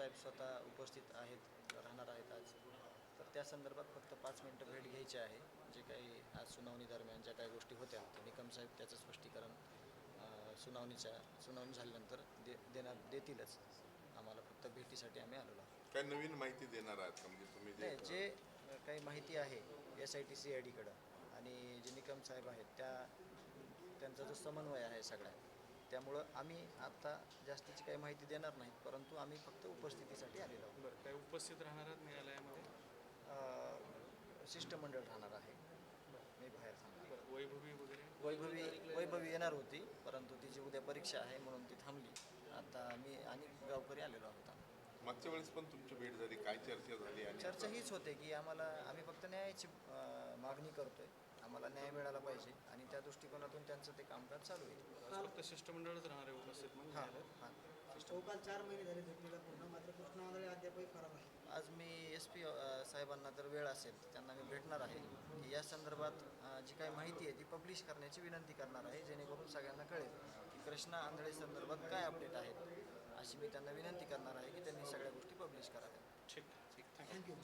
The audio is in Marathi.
साहेब स्वतः उपस्थित आहेत राहणार आहेत आज. तर त्या संदर्भात फक्त पाच मिनटं भेट घ्यायची आहे. जे काही आज सुनावणी दरम्यान ज्या काही गोष्टी होत्या ते निकम साहेब त्याचं स्पष्टीकरण सुनावणीच्या सुनावणी झाल्यानंतर दे देणार देतीलच. आम्हाला फक्त भेटीसाठी आम्ही आलेलो आहोत. काय नवीन माहिती देणार आहात म्हणजे तुम्ही जे काही माहिती आहे S I T C I डीकडं आणि जे निकम साहेब आहेत त्या त्यांचा जो समन्वय आहे सगळ्या त्यामुळं आम्ही आत्ता जास्तीची काही माहिती देणार नाहीत परंतु आम्ही फक्त उपस्थितीसाठी आलेलो आहोत. बरं काय उपस्थित राहणार आहात न्यायालयामध्ये? शिष्टमंडळ राहणार आहे. मी बाहेर बरं वैभवी वगैरे? वैभवी वैभवी येणार होती परंतु तिची उद्या परीक्षा आहे म्हणून ती थांबली. आता मी आणि गावकरी आलेलो आहोत. मागच्या वेळेस पण तुमची भेट झाली काय चर्चा झाली आणि चर्चा हीच होते की आम्हाला आम्ही फक्त न्यायाची मागणी करतोय. आम्हाला न्याय मिळाला पाहिजे आणि त्या दृष्टिकोनातून त्यांचं ते कामकाज चालू आहे. आज फक्त शिष्टमंडळच राहणार आहे उपस्थित म्हणून. हां चार महिने झाले पूर्ण मात्र अद्यापही आहे. आज मी एस पी साहेबांना जर वेळ असेल तर त्यांना मी भेटणार आहे. की या संदर्भात जी काही माहिती आहे ती पब्लिश करण्याची विनंती करणार आहे जेणेकरून सगळ्यांना कळेल की कृष्णा आंधळे संदर्भात काय अपडेट आहेत. अशी मी त्यांना विनंती करणार आहे की त्यांनी सगळ्या गोष्टी पब्लिश कराव्या ठीक ठीक थँक्यू